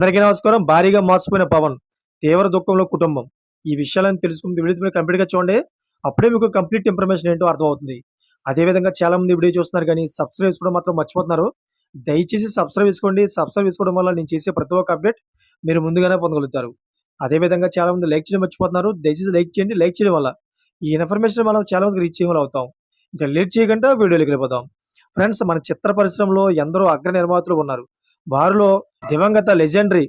అందరికీ నమస్కారం. భారీగా మోసపోయిన పవన్ తీవ్ర దుఃఖంలో కుటుంబం. ఈ విషయాలను తెలుసుకుంది వీడియో మీరు కంప్లీట్గా చూడండి. అప్పుడే మీకు కంప్లీట్ ఇన్ఫర్మేషన్ ఏంటో అర్థమవుతుంది. అదే విధంగా చాలా మంది వీడియో చూస్తున్నారు కానీ సబ్స్క్రైబ్ చేసుకోవడం మాత్రం మర్చిపోతున్నారు. దయచేసి సబ్స్క్రైబ్ చేసుకోండి. సబ్స్క్రైబ్ చేసుకోవడం వల్ల నేను చేసే ప్రతి ఒక్క అప్డేట్ మీరు ముందుగానే పొందగలుగుతారు. అదే విధంగా చాలా మంది లైక్ చేయడం మర్చిపోతున్నారు. దయచేసి లైక్ చేయండి. లైక్ చేయడం వల్ల ఈ ఇన్ఫర్మేషన్ మనం చాలా మందికి రీచ్ చేయడం అవుతాం. ఇంకా లేట్ చేయకుండా వీడియోలోకి వెళ్ళిపోతాం ఫ్రెండ్స్ మన చిత్ర పరిశ్రమలో ఎందరో అగ్ర నిర్మాతలు ఉన్నారు. వారిలో దివంగత లెజెండరీ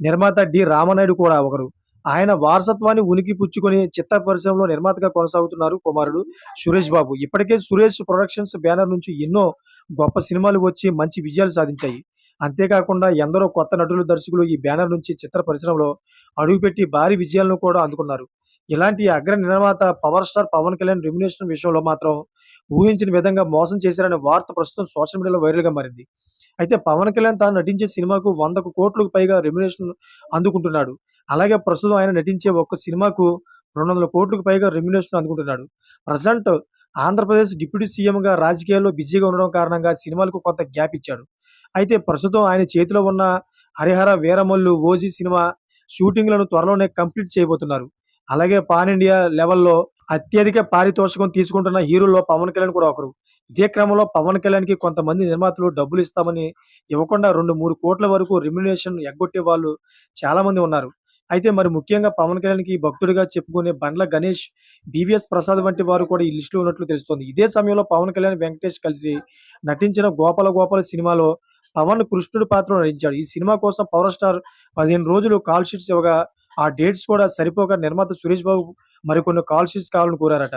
నిర్మాత డి రామనాయుడు కూడా ఒకరు. ఆయన వారసత్వాన్ని ఉనికి పుచ్చుకొని చిత్ర పరిశ్రమలో నిర్మాతగా కొనసాగుతున్నారు కుమారుడు సురేష్ బాబు. ఇప్పటికే సురేష్ ప్రొడక్షన్స్ బ్యానర్ నుంచి ఎన్నో గొప్ప సినిమాలు వచ్చి మంచి విజయాలు సాధించాయి. అంతేకాకుండా ఎందరో కొత్త నటులు దర్శకులు ఈ బ్యానర్ నుంచి చిత్ర పరిశ్రమలో అడుగుపెట్టి భారీ విజయాలను కూడా అందుకున్నారు. ఇలాంటి అగ్ర నిర్మాత power star Pawan Kalyan remuneration విషయంలో మాత్రం ఊహించిన విధంగా మోసం చేశారనే వార్త ప్రస్తుతం సోషల్ మీడియాలో వైరల్గా మారింది. అయితే పవన్ కళ్యాణ్ తాను నటించే సినిమాకు వందకు కోట్లకు పైగా రెమ్యునేషన్ అందుకుంటున్నాడు. అలాగే ప్రస్తుతం ఆయన నటించే ఒక్క సినిమాకు రెండు వందల కోట్లకు పైగా రెమ్యునేషన్ అందుకుంటున్నాడు. ప్రజెంట్ ఆంధ్రప్రదేశ్ డిప్యూటీ సీఎంగా రాజకీయాల్లో బిజీగా ఉండడం కారణంగా సినిమాలకు కొంత గ్యాప్ ఇచ్చాడు. అయితే ప్రస్తుతం ఆయన చేతిలో ఉన్న హరిహర వీరమల్లు ఓజీ సినిమా షూటింగ్లను త్వరలోనే కంప్లీట్ చేయబోతున్నారు. అలాగే పాన్ ఇండియా లెవెల్లో అత్యధిక పారితోషికం తీసుకుంటున్న హీరోల్లో పవన్ కళ్యాణ్ కూడా ఒకరు. ఇదే క్రమంలో పవన్ కళ్యాణ్కి కొంతమంది నిర్మాతలు డబ్బులు ఇస్తామని ఇవ్వకుండా రెండు మూడు కోట్ల వరకు రెమ్యునేషన్ ఎగ్గొట్టే వాళ్ళు చాలా మంది ఉన్నారు. అయితే మరి ముఖ్యంగా పవన్ కళ్యాణ్కి భక్తుడిగా చెప్పుకునే బండ్ల గణేష్ బివిఎస్ ప్రసాద్ వంటి వారు కూడా ఈ లిస్టులో ఉన్నట్లు తెలుస్తోంది. ఇదే సమయంలో పవన్ కళ్యాణ్ వెంకటేష్ కలిసి నటించిన గోపాల గోపాల సినిమాలో పవన్ కృష్ణుడి పాత్రలో నటించాడు. ఈ సినిమా కోసం పవర్ స్టార్ పదిహేను రోజులు కాల్ షీట్స్ ఇవ్వగా ఆ డేట్స్ కూడా సరిపోక నిర్మాత సురేష్ బాబు మరికొన్ని కాల్ షీట్స్ కావాలని కోరారట.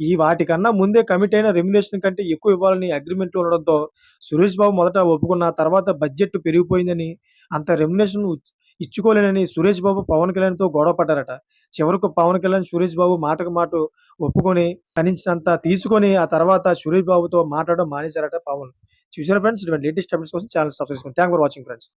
ఈ వాటికన్నా ముందే కమిట్ అయిన రెమ్యునేషన్ కంటే ఎక్కువ ఇవ్వాలని అగ్రిమెంట్ ఉండడంతో సురేష్ బాబు మొదట ఒప్పుకున్న తర్వాత బడ్జెట్ పెరిగిపోయిందని అంత రెమ్యునేషన్ ఇచ్చుకోలేనని సురేష్ బాబు పవన్ కళ్యాణ్తో గొడవ పడ్డారట. చివరకు పవన్ కళ్యాణ్ సురేష్ బాబు మాటకు మాట ఒప్పుకొని తనించినంత తీసుకొని ఆ తర్వాత సురేష్ బాబుతో మాట్లాడడం మానేశారట పవన్. చూసారా ఫ్రెండ్స్ ఇటువంటి లేటెస్ట్ అప్డేట్స్ కోసం ఛానల్ సబ్స్క్రైబ్ చేసుకోండి థ్యాంక్ ఫర్ వాచింగ్ ఫ్రెండ్స్